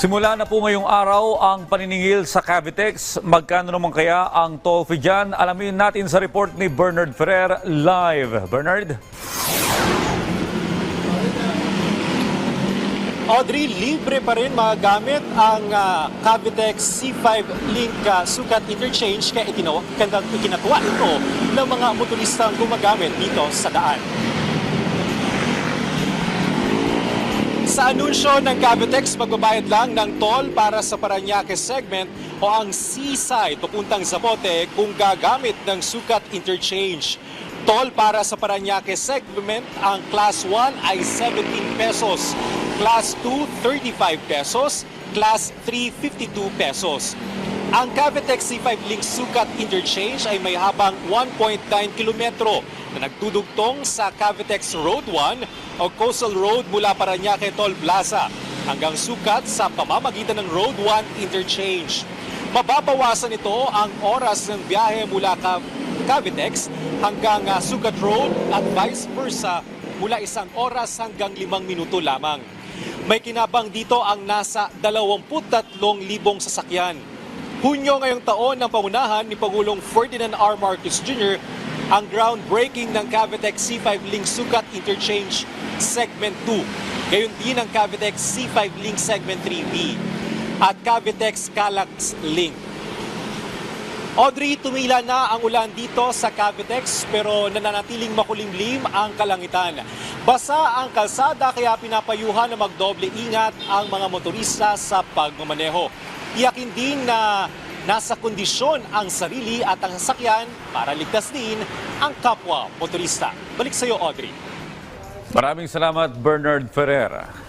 Simula na po ngayong araw ang paniningil sa Cavitex. Magkano naman kaya ang toll fee dyan? Alamin natin sa report ni Bernard Ferrer live. Bernard? Audrey, libre pa rin magagamit ang ah, Cavitex C5 Link ah, Sukat Interchange kaya kanda- ikinatuwa ito ng mga motoristang gumagamit dito sa daan. Sa anunsyo ng Cavitex, magbabayad lang ng toll para sa Paranaque segment o ang C-side papuntang Zapote kung gagamit ng Sukat Interchange. Toll para sa Paranaque segment, ang Class 1 ay 17 pesos, Class 2, 35 pesos, Class 3, 52 pesos. Ang Cavitex C5 Link Sukat Interchange ay may habang 1.9 kilometro na nagdudugtong sa Cavitex Road 1 o Coastal Road mula Paranaque Toll Plaza hanggang Sukat sa pamamagitan ng Road 1 Interchange. Mababawasan ito ang oras ng biyahe mula Cav- Cavitex hanggang ah, Sukat Road at vice versa mula isang oras hanggang limang minuto lamang. May kinabang dito ang nasa 23,000 sasakyan. Hunyo ngayong taon ng pangunahan ni Pangulong Ferdinand R. Marcos Jr. ang groundbreaking ng Cavitex C5 Link Sukat Interchange Segment 2. Gayon din ang Cavitex C5 Link Segment 3B at Cavitex Calax Link. Audrey, tumila na ang ulan dito sa Cavitex pero nananatiling makulimlim ang kalangitan. Basa ang kalsada kaya pinapayuhan na magdoble ingat ang mga motorista sa pagmamaneho. Iyakin din na nasa kondisyon ang sarili at ang sasakyan para ligtas din ang kapwa motorista. Balik sa iyo, Audrey. Maraming salamat Bernard Ferrer.